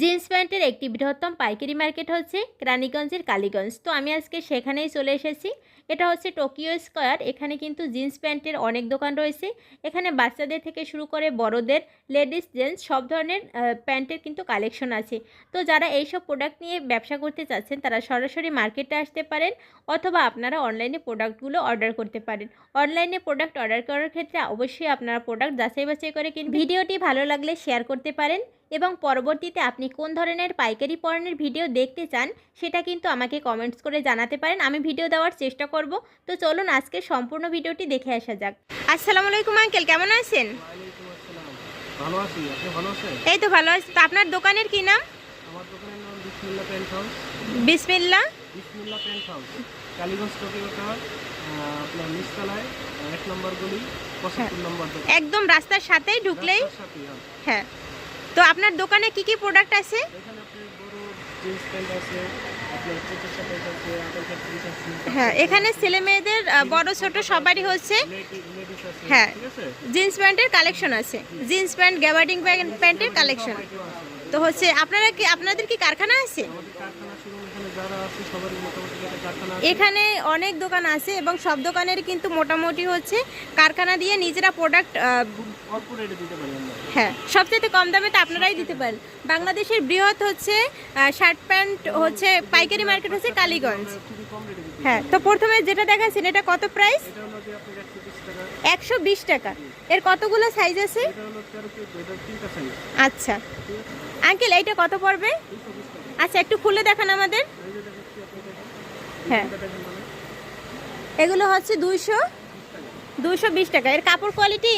Jeans প্যান্টের একটি বৃহত্তম পাইকারি মার্কেট হচ্ছে রানীগঞ্জের কালীগঞ্জ। তো আমি আজকে সেখানেই চলে এসেছি। এটা হচ্ছে টোকিও স্কোয়ার। এখানে কিন্তু জিন্স প্যান্টের অনেক দোকান রয়েছে। এখানে বাচ্চাদের থেকে শুরু করে বড়দের, লেডিস, জেন্টস সব ধরনের প্যান্টের কিন্তু কালেকশন আছে। তো যারা এইসব প্রোডাক্ট নিয়ে ব্যবসা করতে চাচ্ছেন, তারা সরাসরি মার্কেটে আসতে পারেন অথবা আপনারা অনলাইনে প্রোডাক্টগুলো অর্ডার করতে পারেন। অনলাইনে প্রোডাক্ট অর্ডার করার ক্ষেত্রে অবশ্যই আপনারা প্রোডাক্ট যাচাই বাছাই করে কিনবেন। ভিডিওটি ভালো লাগলে শেয়ার করতে পারেন। এবং পরবর্তীতে আপনি কোন ধরনের পাইকারি পণ্যের ভিডিও দেখতে চান সেটা কিন্তু আমাকে কমেন্টস করে জানাতে পারেন। আমি ভিডিও দেওয়ার চেষ্টা করব। তো চলুন আজকে সম্পূর্ণ ভিডিওটি দেখে আসা যাক। আসসালামু আলাইকুম আঙ্কেল। কেমন আছেন? ওয়ালাইকুম ভালো আছি। আপনি ভালো আছেন? এই তো ভালো আছি। তো আপনার দোকানের কি নাম? আমার দোকানের নাম বিসমিল্লা paint house. Bismillah? Bismillah paint house. Kaliganj Tokyo tower আপনার নিচতলায় এক নম্বর গলি পঁচাত্তর নম্বর একদম রাস্তার সাথেই ঢুকলেই হ্যাঁ। তো আপনার দোকানে কি কি প্রোডাক্ট আছে? হ্যাঁ এখানে ছেলে মেয়েদের বড় ছোট সবারই হচ্ছে। হ্যাঁ। জিন্স প্যান্টের কালেকশন আছে। জিন্স প্যান্ট গ্যাবার্ডিং প্যান্টের কালেকশন। তো হচ্ছে আপনারা কি আপনাদের কি কারখানা আছে? এখানে অনেক দোকান আছে এবং সব দোকানের কিন্তু মোটামুটি হচ্ছে কারখানা দিয়ে নিজেরা প্রোডাক্ট হ্যাঁ সবচেয়ে কম দামে তো আপনারাই দিতে পারেন। বাংলাদেশের বৃহৎ হচ্ছে শার্ট প্যান্ট হচ্ছে পাইকারি মার্কেট হচ্ছে কালীগঞ্জ। হ্যাঁ তো প্রথমে যেটা দেখাচ্ছেন এটা কত প্রাইস একশো বিশ টাকা। এর কতগুলো সাইজ আছে? আচ্ছা। আঙ্কেল এইটা কত পড়বে? আচ্ছা একটু খুলে দেখান আমাদের এই যে দেখাচ্ছি আপনি দেখেন হ্যাঁ। এগুলো হচ্ছে দুইশো দুইশো বিশ টাকা। এর কাপড় কোয়ালিটি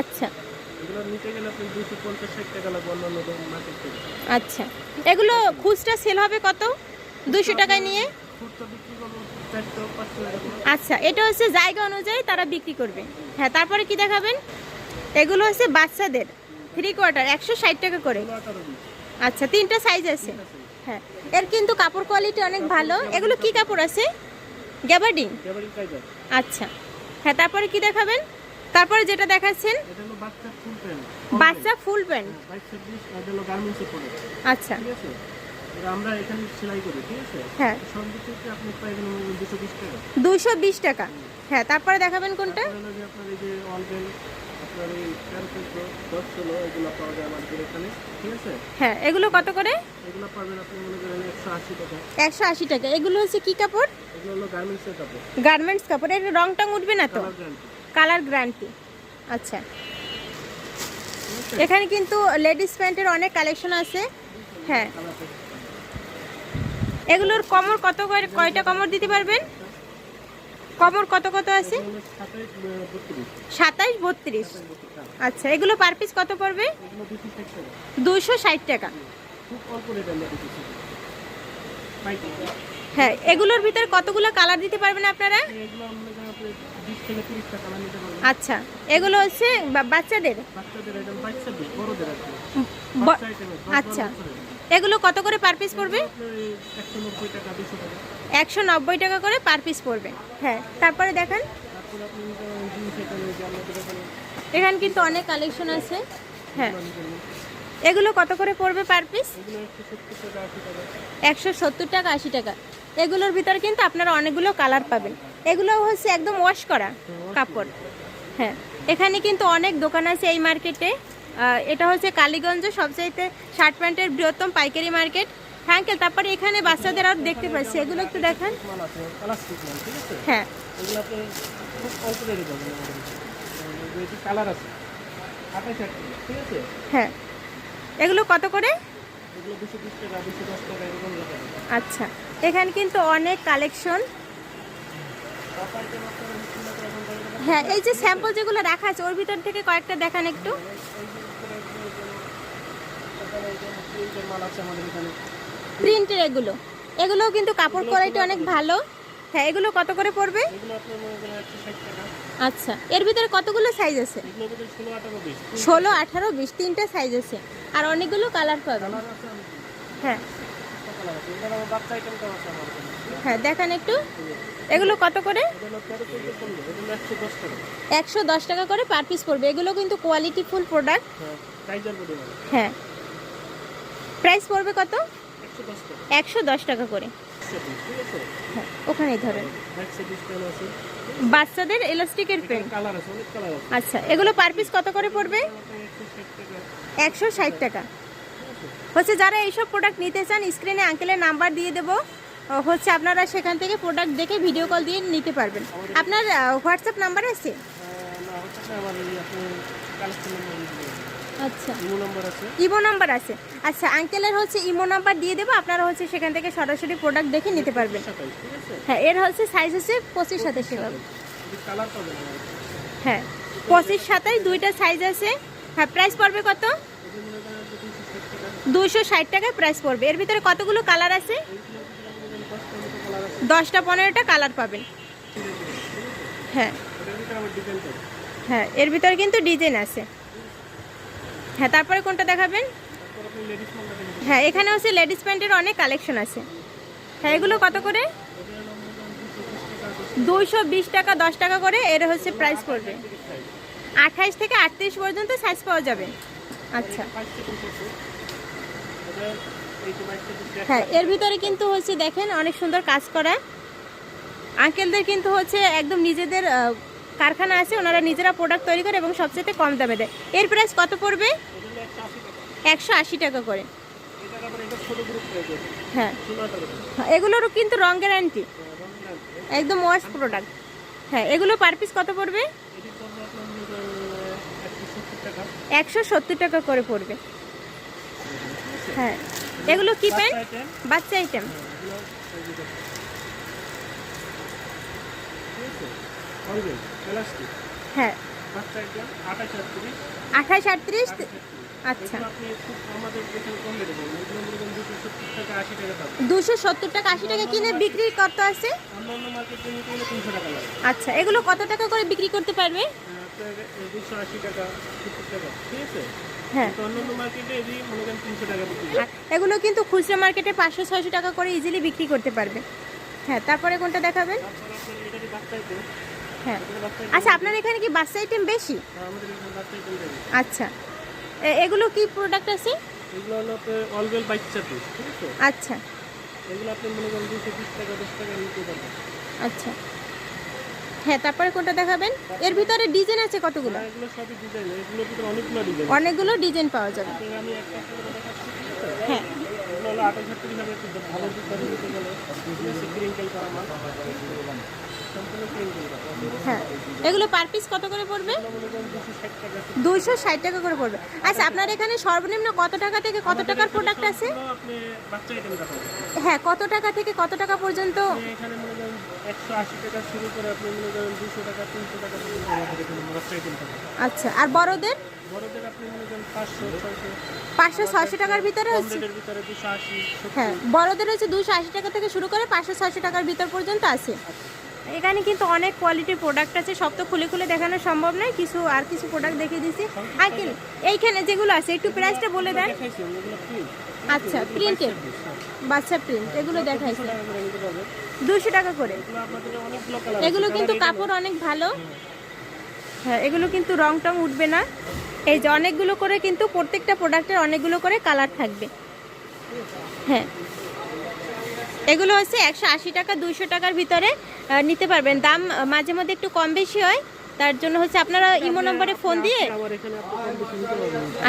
আচ্ছা। দুশো আচ্ছা। এগুলো খুচরা সেল হবে কত? দুইশো টাকায় নিয়ে? আচ্ছা এটা হচ্ছে জায়গা অনুযায়ী তারা বিক্রি করবে। হ্যাঁ তারপরে কি দেখাবেন? এগুলো হচ্ছে বাচ্চাদের থ্রি কোয়ার্টার একশো ষাট টাকা করে। আচ্ছা তিনটা সাইজ আছে। আছে হ্যাঁ। এর কিন্তু কাপড় কোয়ালিটি অনেক ভালো। এগুলো কি কাপড় আছে? গ্যাবার্ডিং আচ্ছা। হ্যাঁ তারপরে কি দেখাবেন? তারপরে যেটা দেখাচ্ছেন? বাচ্চা ফুল প্যান্ট আচ্ছা। ঠিক আছে? এটা আমরা এখানে সেলাই করি ঠিক আছে? হ্যাঁ। আপনি পাইবেন টাকা। হ্যাঁ তারপরে দেখাবেন কোনটা? আপনার এই যে হ্যাঁ এগুলো কত করে? এগুলো পাবেন আপনি মনে করেন একশো আশি টাকা। এগুলো হচ্ছে কি কাপড়? এগুলো হলো গার্মেন্টসের কাপড়। গার্মেন্টস কাপড়। এর রং টং উঠবে না তো? কালার গ্যারান্টি আচ্ছা। এখানে কিন্তু লেডিস প্যান্টের অনেক কালেকশন আছে। হ্যাঁ। এগুলোর কমর কত করে কয়টা কমর দিতে পারবেন? কমর কত কত আছে? সাতাইশ, বত্রিশ। আচ্ছা এগুলো পার পিস কত পড়বে? দুশো ষাট টাকা। হ্যাঁ এগুলোর ভিতরে কতগুলো কালার দিতে পারবেন আপনারা? আচ্ছা এগুলো হচ্ছে বাচ্চাদের? আচ্ছা এগুলো কত করে পার পিস পড়বে? একশো নব্বই টাকা করে পার পিস পড়বে। হ্যাঁ। তারপরে দেখেন। এখানে কিন্তু অনেক কালেকশন আছে। হ্যাঁ। এগুলো কত করে পড়বে পার পিস? একশো সত্তর টাকা আশি টাকা। একশো সত্তর টাকা আশি টাকা এগুলোর ভিতরে কিন্তু আপনারা অনেকগুলো কালার পাবেন। এগুলো হচ্ছে একদম ওয়াশ করা কাপড়। হ্যাঁ। এখানে কিন্তু অনেক দোকান আছে এই মার্কেটে। এটা হচ্ছে কালীগঞ্জ সবচাইতে শার্ট প্যান্টের বৃহত্তম পাইকারি মার্কেট। হ্যাঁ তারপরে এখানে বাচ্চাদের আর দেখতে পাচ্ছি। এগুলো একটু দেখান। হ্যাঁ। হ্যাঁ। এগুলো কত করে? আচ্ছা। এখানে কিন্তু অনেক কালেকশন। হ্যাঁ এই যে স্যাম্পল যেগুলো রাখা আছে, ওর ভিতর থেকে কয়েকটা দেখান একটু। প্রিন্টের এগুলো। এগুলোও কিন্তু কাপড় কোয়ালিটি অনেক ভালো। হ্যাঁ এগুলো কত করে পড়বে? আচ্ছা এর ভিতরে কতগুলো সাইজ আছে? ষোলো আঠারো বিশ। তিনটা সাইজ আছে। আর অনেকগুলো কালার পাবেন। আমি হ্যাঁ। হ্যাঁ দেখান একটু। এগুলো কত করে? একশো দশ টাকা। করে পার পিস পড়বে। এগুলো কিন্তু কোয়ালিটি ফুল প্রোডাক্ট হ্যাঁ মানে হ্যাঁ। প্রাইস পড়বে কত? একশো দশ টাকা করে। হ্যাঁ ওখানেই ধরেন। বাচ্চাদের ইলাস্টিকের পেন আচ্ছা এগুলো পার পিস কত করে পড়বে? একশো ষাট টাকা। হচ্ছে যারা এইসব প্রোডাক্ট নিতে চান স্ক্রিনে আঙ্কেলের নাম্বার দিয়ে দেবো। হচ্ছে আপনারা সেখান থেকে প্রোডাক্ট দেখে ভিডিও কল দিয়ে নিতে পারবেন। আপনার হোয়াটসঅ্যাপ নাম্বার আছে? আচ্ছা। ইমো নাম্বার আছে? ইমো নাম্বার আছে। আচ্ছা আঙ্কেলের হচ্ছে ইমো নাম্বার দিয়ে দেবো আপনারা হচ্ছে সেখান থেকে সরাসরি প্রোডাক্ট দেখে নিতে পারবেন। হ্যাঁ এর হচ্ছে সাইজ হচ্ছে পঁচিশ সাতাশ হ্যাঁ পঁচিশ সাতাশ দুইটা সাইজ আছে। হ্যাঁ প্রাইস পড়বে কত? দুশো ষাট টাকায় প্রাইস পড়বে। এর ভিতরে কতগুলো কালার আছে? দশটা পনেরোটা কালার পাবেন। হ্যাঁ। হ্যাঁ এর ভিতরে কিন্তু ডিজাইন আছে। হ্যাঁ তারপরে কোনটা দেখাবেন? হ্যাঁ এখানে হচ্ছে লেডিস প্যান্টের অনেক কালেকশন আছে। হ্যাঁ এগুলো কত করে? দুইশো বিশ টাকা, দশ টাকা করে এর হচ্ছে প্রাইস পড়বে। আঠাইশ থেকে আটত্রিশ পর্যন্ত সাইজ পাওয়া যাবে। আচ্ছা। হ্যাঁ এর ভিতরে কিন্তু হচ্ছে দেখেন অনেক সুন্দর কাজ করা। আঙ্কেলদের কিন্তু হচ্ছে একদম নিজেদের কারখানা আছে ওনারা নিজেরা প্রোডাক্ট তৈরি করে এবং সবচেয়ে কম দামে দেয়। এর প্রাইস কত পড়বে? একশো আশি টাকা করে। হ্যাঁ। এগুলোরও কিন্তু রং গ্যারান্টি একদম ওয়াশ প্রোডাক্ট হ্যাঁ এগুলো পার পিস কত পড়বে? একশো সত্তর টাকা করে পড়বে। হ্যাঁ এগুলো কি আইটেম বাচ্চা আইটেম হ্যাঁ। আঠাশ আটত্রিশ। আচ্ছা। দুশো সত্তর টাকা আশি টাকা কিনে বিক্রি কত আছে? আচ্ছা এগুলো কত টাকা করে বিক্রি করতে পারবে। এগুলো কিন্তু খুচরা মার্কেটে পাঁচশো ছয়শো টাকা করে ইজিলি বিক্রি করতে পারবে। হ্যাঁ তারপরে কোনটা দেখাবেন? হ্যাঁ। আচ্ছা আপনার এখানে কি বাচ্চা আইটেম বেশি? হ্যাঁ, আচ্ছা এগুলো কি প্রোডাক্ট আছে? এগুলো হলো অলওয়েল বাচ্চা পিস ঠিক আছে? আচ্ছা। এগুলো আপনি মনে করেন দুশো বিশ টাকা দশ টাকা নিতে পারবেন। আচ্ছা। হ্যাঁ তারপরে কোনটা দেখাবেন? এর ভিতরে ডিজাইন আছে কতগুলো? এগুলো সবই ডিজাইন এগুলোর ভিতরে অনেকগুলো ডিজাইন অনেকগুলো ডিজাইন পাওয়া যাবে। আমি একটা দেখাচ্ছি হ্যাঁ। হলো আঠাশ হাজার একটু ভালো দামে দিতে গেলে ক্রিঙ্কেল করা মাল হ্যাঁ। এগুলো পার পিস কত করে পড়বে? টাকা দুইশো ষাট টাকা করে পড়বে। আচ্ছা আপনার এখানে সর্বনিম্ন কত টাকা থেকে কত টাকার প্রোডাক্ট আছে? হ্যাঁ কত টাকা থেকে কত টাকা পর্যন্ত? এখানে একশো আশি টাকা শুরু করে আপনি মনে করেন দুশো টাকা তিনশো টাকা পর্যন্ত আমাদের এখানে আচ্ছা আর বড়দের? বড়দের আপনি মনে করেন পাঁচশো ছয়শো। পাঁচশো ছয়শো টাকার ভিতরে কম হচ্ছে রেটের ভিতরে দুশো আশি হ্যাঁ বড়দের হচ্ছে দুশো আশি টাকা থেকে শুরু করে পাঁচশো ছয়শো টাকার ভিতর পর্যন্ত আছে। এখানে কিন্তু অনেক কোয়ালিটির প্রোডাক্ট আছে। সব তো খুলে খুলে দেখানো সম্ভব নয়। কিছু, আর কিছু প্রোডাক্ট দেখিয়ে দিচ্ছি। আর কি, এইখানে যেগুলো আছে, একটু প্রাইসটা বলে দেন। আচ্ছা প্রিন্টেড বাচ্চা প্রিন্ট এগুলো পারবেন দুশো টাকা করে। এগুলো কিন্তু কাপড় অনেক ভালো। হ্যাঁ এগুলো কিন্তু রং টং উঠবে না। এই যে অনেকগুলো করে কিন্তু প্রত্যেকটা প্রোডাক্টের অনেকগুলো করে কালার থাকবে। হ্যাঁ। এগুলো হচ্ছে একশো আশি টাকা, দুইশো টাকার ভিতরে। নিতে পারবেন। দাম মাঝে মধ্যে একটু কম বেশি হয়। তার জন্য হচ্ছে আপনারা ইমো নম্বরে ফোন দিয়ে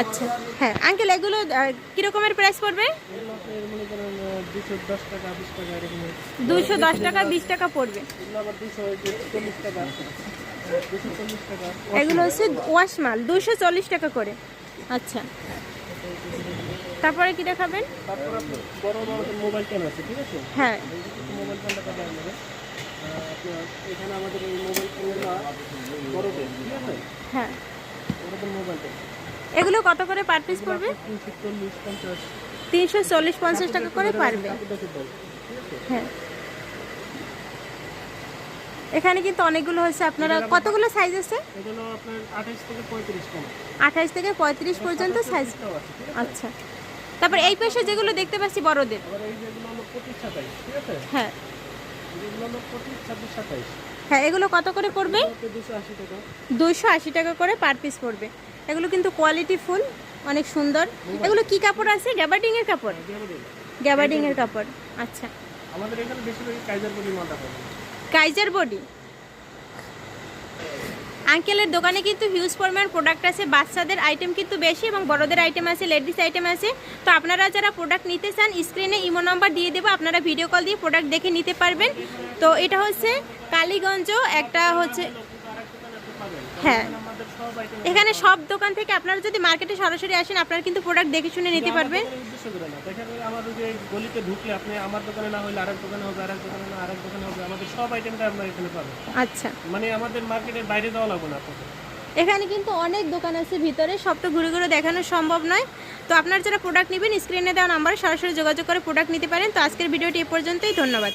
আচ্ছা হ্যাঁ। আঙ্কেল এগুলো কিরকমের প্রাইস পড়বে? দুশো দশ টাকা বিশ টাকা পড়বে। এগুলো হচ্ছে ওয়াশ মাল দুশো চল্লিশ টাকা করে। আচ্ছা। তারপরে কি দেখাবেন? হ্যাঁ। মোবাইল এখানে আমাদের এই মোবাইল ফোনগুলো বড়দের ঠিক আছে? হ্যাঁ। বড়দের মোবাইল ফোন এগুলো কত করে পার পিস পড়বে? তিনশো চল্লিশ পঞ্চাশ। টাকা করে পারবে। হ্যাঁ। এখানে কিন্তু অনেকগুলো হচ্ছে আপনারা কতগুলো সাইজ আছে? আঠাশ থেকে পঁয়ত্রিশ পর্যন্ত। সাইজ আছে আচ্ছা। তারপর এই পাশে যেগুলো দেখতে পাচ্ছি বড়দের। হ্যাঁ। হ্যাঁ এগুলো কত করে পড়বে? দুশো আশি টাকা দুইশো আশি টাকা করে পার পিস পড়বে। এগুলো কিন্তু কোয়ালিটি ফুল অনেক সুন্দর। এগুলো কি কাপড় আছে? গ্যাবার্ডিং এর কাপড়? গ্যাবার্ডিং এর কাপড়। আচ্ছা। আমাদের এখানে বেশিরভাগ কাইজার বডি মালটা পাবেন কাইজার বডি আঙ্কেলের দোকানে কিন্তু হিউজ পরিমাণ প্রোডাক্ট আছে। বাচ্চাদের আইটেম কিন্তু বেশি এবং বড়দের আইটেম আছে লেডিস আইটেম আছে। তো আপনারা যারা প্রোডাক্ট নিতে চান স্ক্রিনে ইমো নাম্বার দিয়ে দেবো, আপনারা ভিডিও কল দিয়ে প্রোডাক্ট দেখে নিতে পারবেন। তো এটা হচ্ছে কালীগঞ্জ, একটা হচ্ছে হ্যাঁ। এখানে সব দোকান থেকে আপনারা যদি মার্কেটে সরাসরি আসেন আপনারা কিন্তু প্রোডাক্ট দেখে শুনে নিতে পারবেন আমার যে গলিতে ঢুকলে আপনি আমার দোকানে না হলে আরেক দোকানে হবে আরেক দোকানে না আরেক দোকানে হবে আমাদের সব আইটেমটা আপনার এখানে পাবেন। আচ্ছা। মানে আমাদের মার্কেটের বাইরে যাওয়া লাগবে না এখানে কিন্তু অনেক দোকান আছে ভিতরে সব তো ঘুরে ঘুরে দেখানো সম্ভব নয়। তো আপনারা যারা প্রোডাক্ট নেবেন স্ক্রিনে দেওয়া নাম্বারে সরাসরি যোগাযোগ করে প্রোডাক্ট নিতে পারেন। তো আজকের ভিডিওটি এ পর্যন্তই ধন্যবাদ।